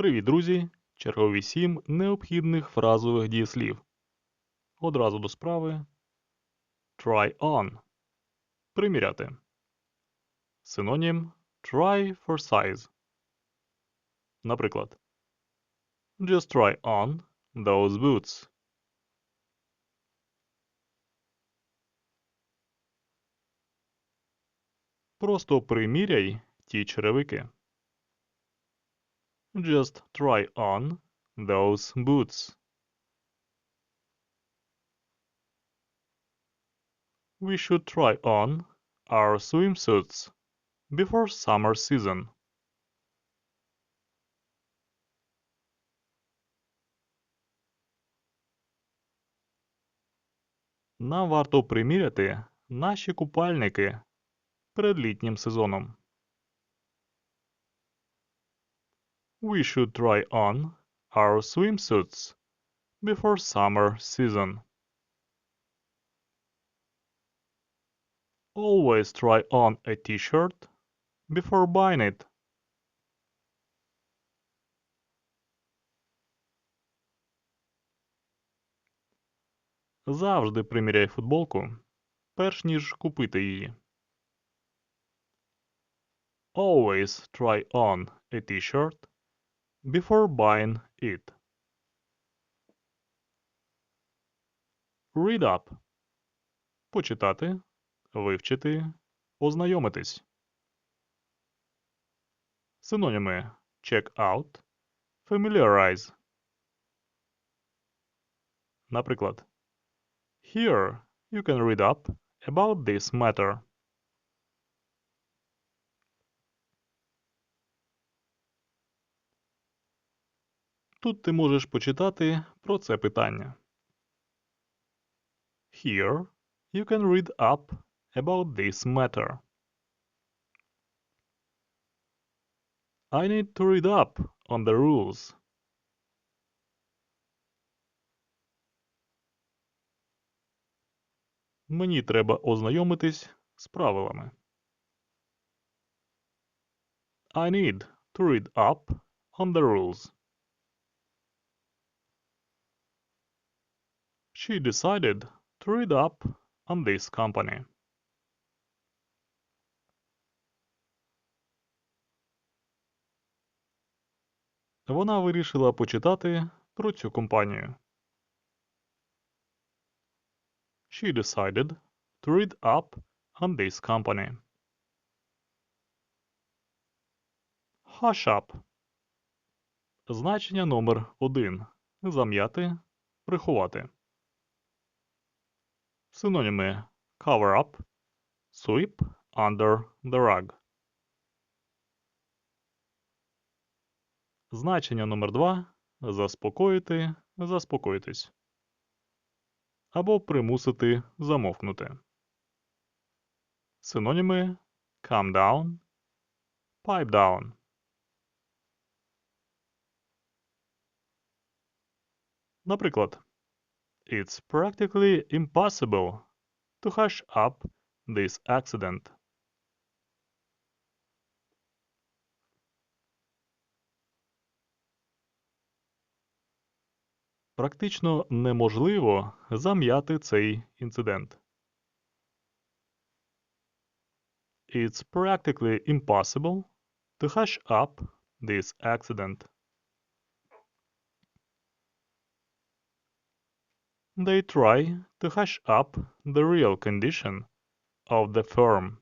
Привіт, друзі! Чергові сім необхідних фразових дієслів. Одразу до справи. Try on. Приміряти. Синонім try for size. Наприклад. Just try on those boots. Просто приміряй ті черевики. Just try on those boots. We should try on our swimsuits before summer season. Нам варто приміряти наші купальники перед літнім сезоном. We should try on our swimsuits before summer season. Always try on a t-shirt before buying it. Завжди приміряй футболку, перш ніж купити її. Always try on a t-shirt before buying it. Read up. Почитати, вивчити, ознайомитись. Синоніми check out, familiarize. Наприклад, Here you can read up about this matter. Тут ти можеш почитати про це питання. Here you can read up about this matter. I need to read up on the rules. Мені треба ознайомитись з правилами. I need to read up on the rules. She decided to read up on this company. Вона вирішила почитати про цю компанію. She decided to read up on this company. Hush up. Значення номер 1. Зам'яти, приховати. Синоніми cover up, sweep under the rug. Значення номер 2. Заспокоїти, заспокоїтись. Або примусити замовкнути. Синоніми calm down, pipe down. Наприклад, It's practically impossible to hush up this accident. Практично неможливо зам'яти цей інцидент. It's practically impossible to hush up this accident. They try to hush up the real condition of the firm.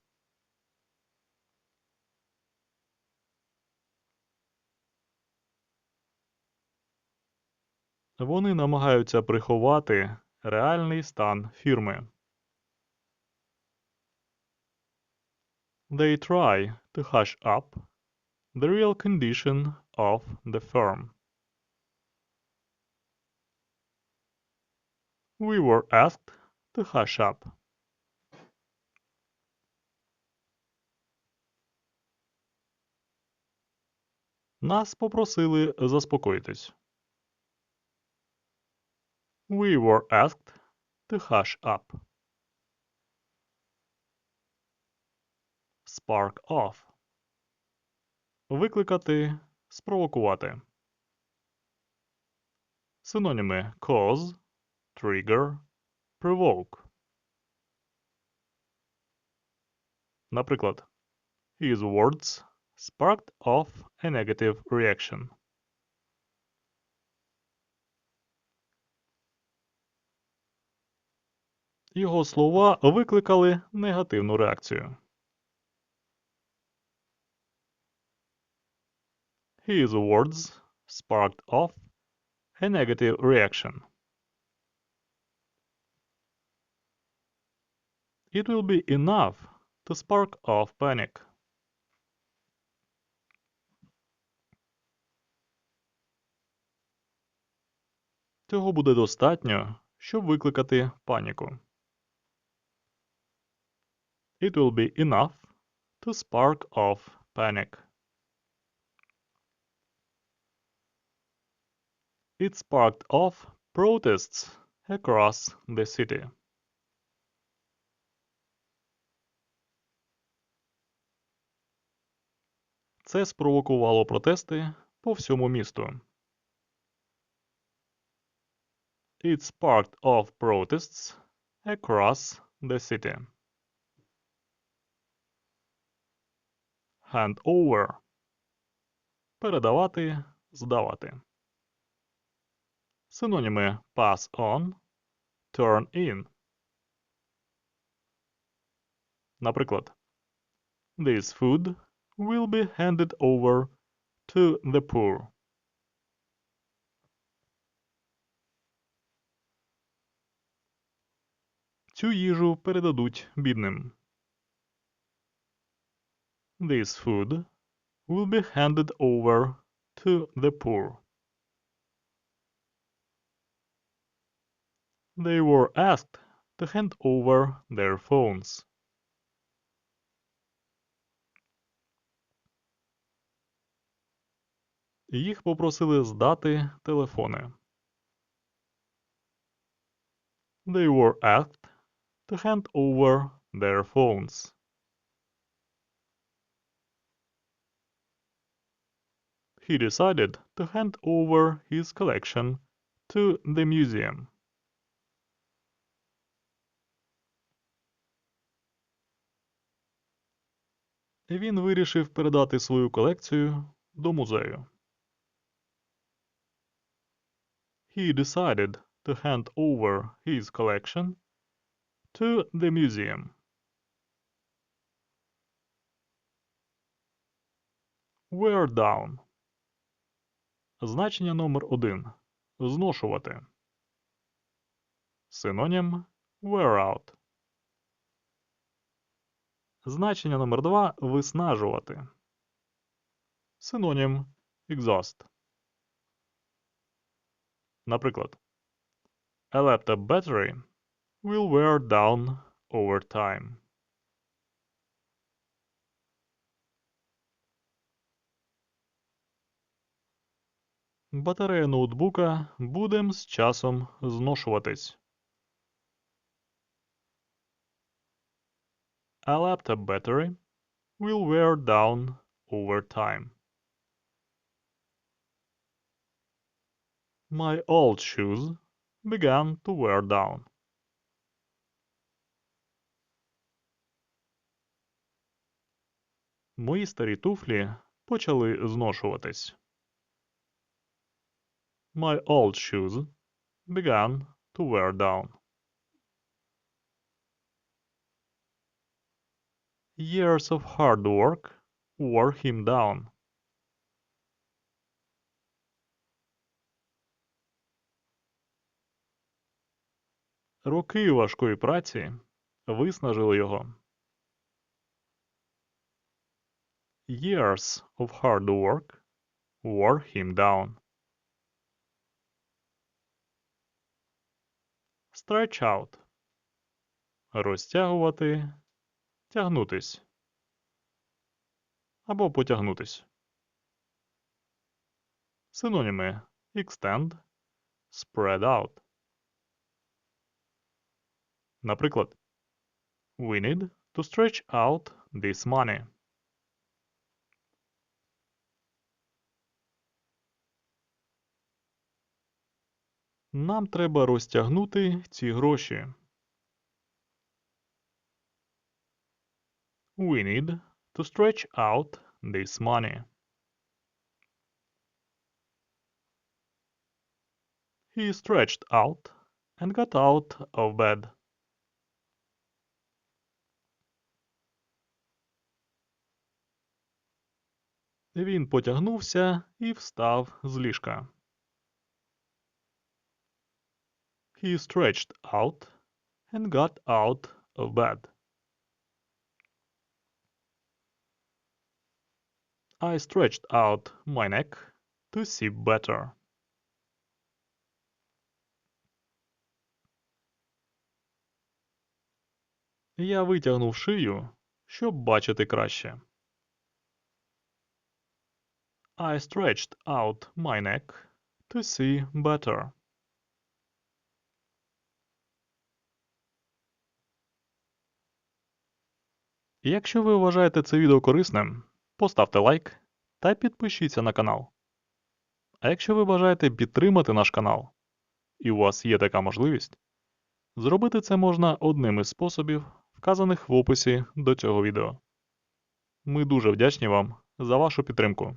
Вони намагаються приховати реальний стан фірми. They try to hush up the real condition of the firm. We were asked to hush up. Нас попросили заспокоїтись. We were asked to hush up. Spark off. Викликати, спровокувати. Синоніми cause, trigger, provoke. Наприклад, his words sparked off a negative reaction. Його слова викликали негативну реакцію. His words sparked off a negative reaction. It will be enough to spark off panic. Цього буде достатньо, щоб викликати паніку. It will be enough to spark off panic. It sparked off protests across the city. Це спровокувало протести по всьому місту. It sparked off protests across the city. Hand over. Передавати, здавати. Синоніми pass on, turn in. Наприклад, This food will be handed over to the poor. Цю їжу передадуть бідним. This food will be handed over to the poor. They were asked to hand over their phones. Їх попросили здати телефони. They were asked to hand over their phones. He decided to hand over his collection to the museum. Він вирішив передати свою колекцію до музею. He decided to hand over his collection to the museum. Wear down. Значення номер один. Зношувати. Синонім wear out. Значення номер два виснажувати. Синонім exhaust. Наприклад, A laptop battery will wear down over time. Батарея ноутбука буде з часом зношуватись. A laptop battery will wear down over time. My old shoes began to wear down. Мої старі туфлі почали зношуватись. My old shoes began to wear down. Years of hard work wore him down. Роки важкої праці виснажили його. Years of hard work wore him down. Stretch out. Розтягувати, тягнутись. Або потягнутись. Синоніми extend, spread out. Наприклад, We need to stretch out this money. Нам треба розтягнути ці гроші. We need to stretch out this money. He stretched out and got out of bed. Він потягнувся і встав з ліжка. He stretched out and got out of bed. I stretched out my neck to see better. Я витягнув шию, щоб бачити краще. I stretched out my neck to see better. Якщо ви вважаєте це відео корисним, поставте лайк та підпишіться на канал. А якщо ви бажаєте підтримати наш канал, і у вас є така можливість, зробити це можна одним із способів, вказаних в описі до цього відео. Ми дуже вдячні вам за вашу підтримку.